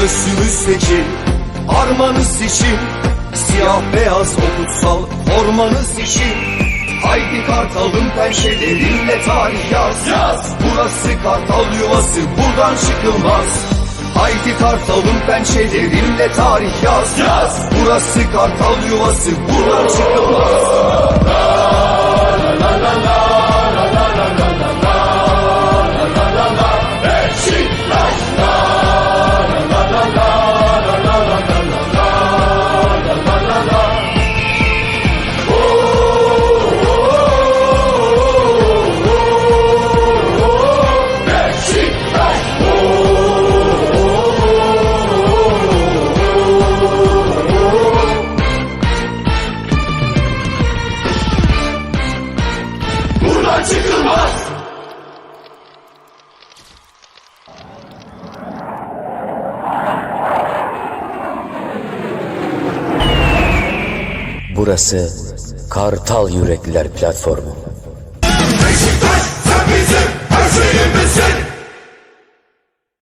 göğsümüzdeki Armanız için Siyah beyaz o kutsal formanız için Haydi kartalın pençelerinle tarih yaz. Yaz! Burası kartal yuvası buradan çıkılmaz. Haydi kartalın pençelerinle tarih yaz. Yaz! Burası kartal yuvası buradan çıkılmaz Buradan çıkılmaz Burası Kartal Yürekliler Platformu.